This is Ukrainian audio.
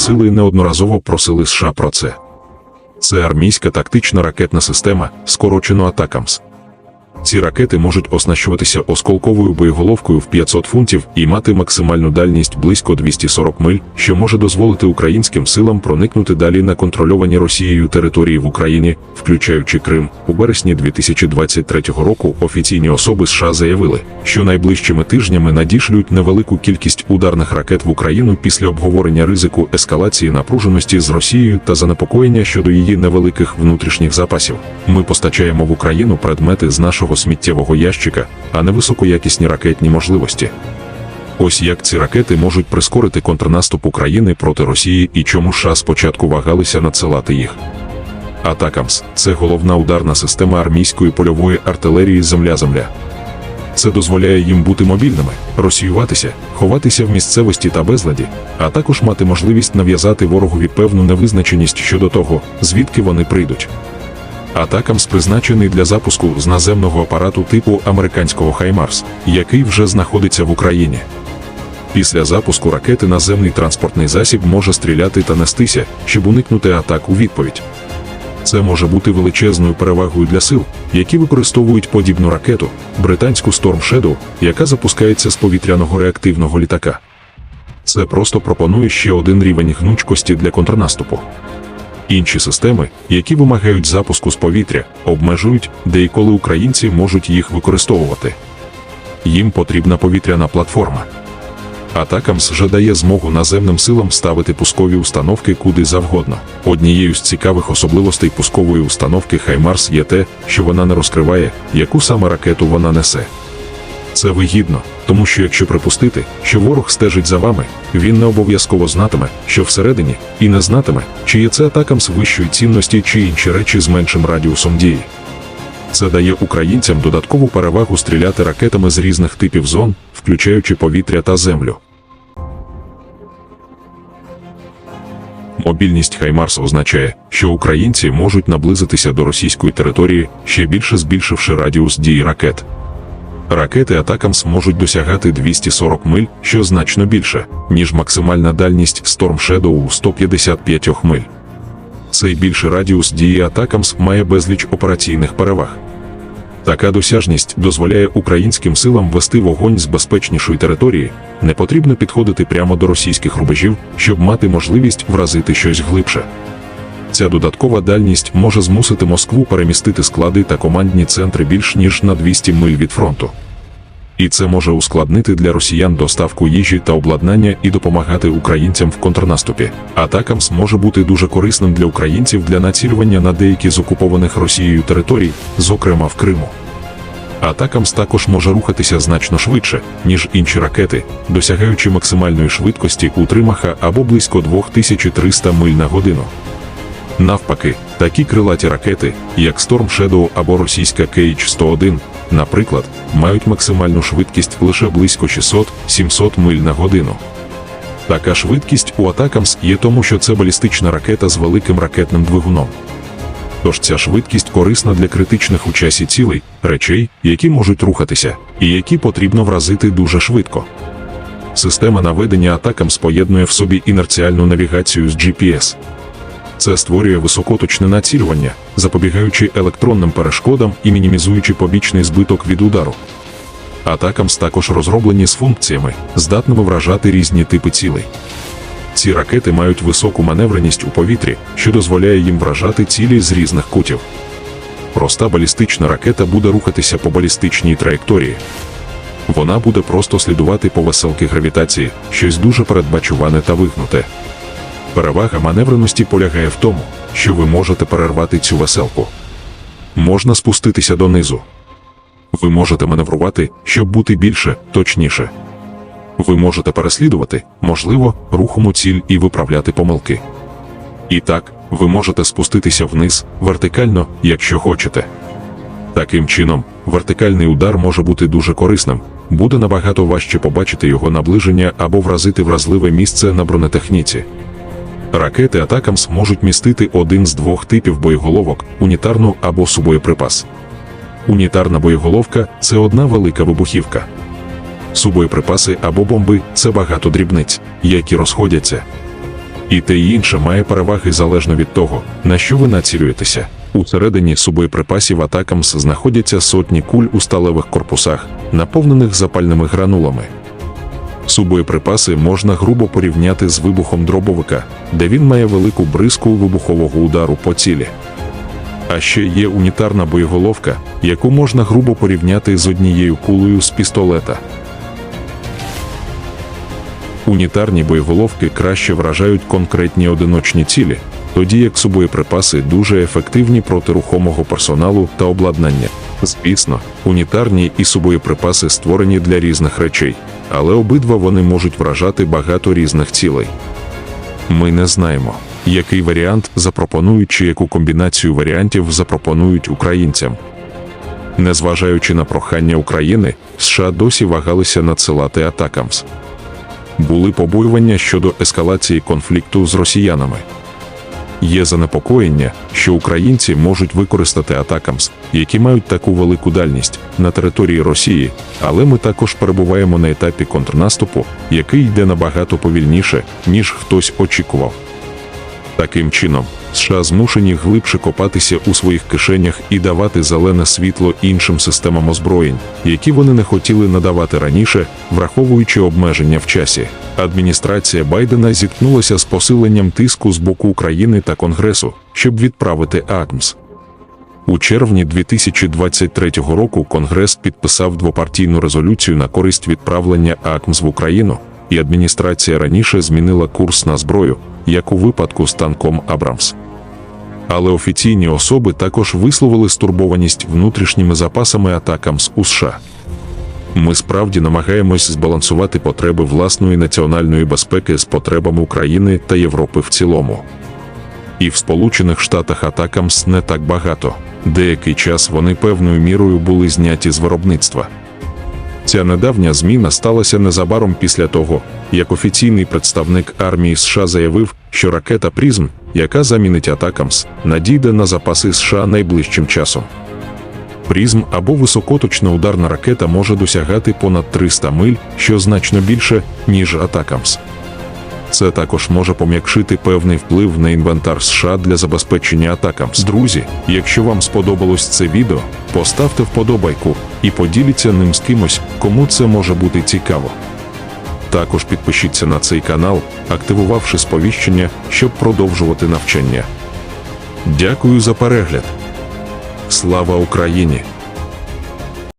сили неодноразово просили США про це. Це армійська тактична ракетна система, скорочено Атакамс. Ці ракети можуть оснащуватися осколковою боєголовкою в 500 фунтів і мати максимальну дальність близько 240 миль, що може дозволити українським силам проникнути далі на контрольовані Росією території в Україні, включаючи Крим. У березні 2023 року офіційні особи США заявили, що найближчими тижнями надішлють невелику кількість ударних ракет в Україну після обговорення ризику ескалації напруженості з Росією та занепокоєння щодо її невеликих внутрішніх запасів. Ми постачаємо в Україну предмети з нашого сміттєвого ящика, а не високоякісні ракетні можливості. Ось як ці ракети можуть прискорити контрнаступ України проти Росії і чому США спочатку вагалися надсилати їх. Атакамс це головна ударна система армійської польової артилерії Земля-Земля. Це дозволяє їм бути мобільними, розсіюватися, ховатися в місцевості та безладі, а також мати можливість нав'язати ворогові певну невизначеність щодо того, звідки вони прийдуть. Атакамс призначений для запуску з наземного апарату типу американського Хаймарс, який вже знаходиться в Україні. Після запуску ракети наземний транспортний засіб може стріляти та нестися, щоб уникнути атак у відповідь. Це може бути величезною перевагою для сил, які використовують подібну ракету, британську Storm Shadow, яка запускається з повітряного реактивного літака. Це просто пропонує ще один рівень гнучкості для контрнаступу. Інші системи, які вимагають запуску з повітря, обмежують, де і коли українці можуть їх використовувати. Їм потрібна повітряна платформа. Атакамс же дає змогу наземним силам ставити пускові установки куди завгодно. Однією з цікавих особливостей пускової установки Хаймарс є те, що вона не розкриває, яку саме ракету вона несе. Це вигідно, тому що якщо припустити, що ворог стежить за вами, він не обов'язково знатиме, що всередині, і не знатиме, чи є це атакам з вищої цінності чи інші речі з меншим радіусом дії. Це дає українцям додаткову перевагу стріляти ракетами з різних типів зон, включаючи повітря та землю. Мобільність Хаймарс означає, що українці можуть наблизитися до російської території, ще більше збільшивши радіус дії ракет. Ракети Атакамс можуть досягати 240 миль, що значно більше, ніж максимальна дальність Storm Shadow у 155 миль. Цей більший радіус дії Атакамс має безліч операційних переваг. Така досяжність дозволяє українським силам вести вогонь з безпечнішої території, не потрібно підходити прямо до російських рубежів, щоб мати можливість вразити щось глибше. Ця додаткова дальність може змусити Москву перемістити склади та командні центри більш ніж на 200 миль від фронту. І це може ускладнити для росіян доставку їжі та обладнання і допомагати українцям в контрнаступі. Атакамс може бути дуже корисним для українців для націлювання на деякі з окупованих Росією територій, зокрема в Криму. Атакамс також може рухатися значно швидше, ніж інші ракети, досягаючи максимальної швидкості у тримаха або близько 2300 миль на годину. Навпаки, такі крилаті ракети, як Storm Shadow або російська KH-101, наприклад, мають максимальну швидкість лише близько 600-700 миль на годину. Така швидкість у Атакамс є тому, що це балістична ракета з великим ракетним двигуном. Тож ця швидкість корисна для критичних у часі цілей, речей, які можуть рухатися, і які потрібно вразити дуже швидко. Система наведення атакам споєднує в собі інерціальну навігацію з GPS. Це створює високоточне націлювання, запобігаючи електронним перешкодам і мінімізуючи побічний збиток від удару. Атакамс також розроблені з функціями, здатними вражати різні типи цілей. Ці ракети мають високу маневреність у повітрі, що дозволяє їм вражати цілі з різних кутів. Проста балістична ракета буде рухатися по балістичній траєкторії. Вона буде просто слідувати по веселки гравітації, щось дуже передбачуване та вигнуте. Перевага маневреності полягає в тому, що ви можете перервати цю веселку. Можна спуститися донизу. Ви можете маневрувати, щоб бути більше, точніше. Ви можете переслідувати, можливо, рухому ціль і виправляти помилки. І так, ви можете спуститися вниз вертикально, якщо хочете. Таким чином, вертикальний удар може бути дуже корисним, буде набагато важче побачити його наближення або вразити вразливе місце на бронетехніці. Ракети Атакамс можуть містити один з двох типів боєголовок унітарну або субоєприпас. Унітарна боєголовка це одна велика вибухівка. Субоєприпаси або бомби це багато дрібниць, які розходяться. І те й інше має переваги залежно від того, на що ви націлюєтеся. Усередині субоєприпасів Атакамс знаходяться сотні куль у сталевих корпусах, наповнених запальними гранулами. Субоєприпаси можна грубо порівняти з вибухом дробовика, де він має велику бризку вибухового удару по цілі. А ще є унітарна боєголовка, яку можна грубо порівняти з однією кулею з пістолета. Унітарні боєголовки краще вражають конкретні одиночні цілі, тоді як субоєприпаси дуже ефективні проти рухомого персоналу та обладнання. Звісно, унітарні і субоєприпаси створені для різних речей, але обидва вони можуть вражати багато різних цілей. Ми не знаємо, який варіант запропонують чи яку комбінацію варіантів запропонують українцям. Незважаючи на прохання України, США досі вагалися надсилати атакамс. Були побоювання щодо ескалації конфлікту з росіянами. Є занепокоєння, що українці можуть використати атакамс, які мають таку велику дальність на території Росії, але ми також перебуваємо на етапі контрнаступу, який йде набагато повільніше, ніж хтось очікував. Таким чином, США змушені глибше копатися у своїх кишенях і давати зелене світло іншим системам озброєнь, які вони не хотіли надавати раніше, враховуючи обмеження в часі. Адміністрація Байдена зіткнулася з посиленням тиску з боку України та Конгресу, щоб відправити АКМС. У червні 2023 року Конгрес підписав двопартійну резолюцію на користь відправлення АКМС в Україну, і адміністрація раніше змінила курс на зброю, як у випадку з танком Абрамс. Але офіційні особи також висловили стурбованість внутрішніми запасами атакамс у США. Ми справді намагаємось збалансувати потреби власної національної безпеки з потребами України та Європи в цілому. І в Сполучених Штатах атакамс не так багато. Деякий час вони певною мірою були зняті з виробництва. Ця недавня зміна сталася незабаром після того, як офіційний представник армії США заявив, що ракета Призм, яка замінить Атакамс, надійде на запаси США найближчим часом. Призм або високоточна ударна ракета може досягати понад 300 миль, що значно більше, ніж Атакамс. Це також може пом'якшити певний вплив на інвентар США для забезпечення атакам. Друзі, якщо вам сподобалось це відео, поставте вподобайку і поділіться ним з кимось, кому це може бути цікаво. Також підпишіться на цей канал, активувавши сповіщення, щоб продовжувати навчання. Дякую за перегляд. Слава Україні!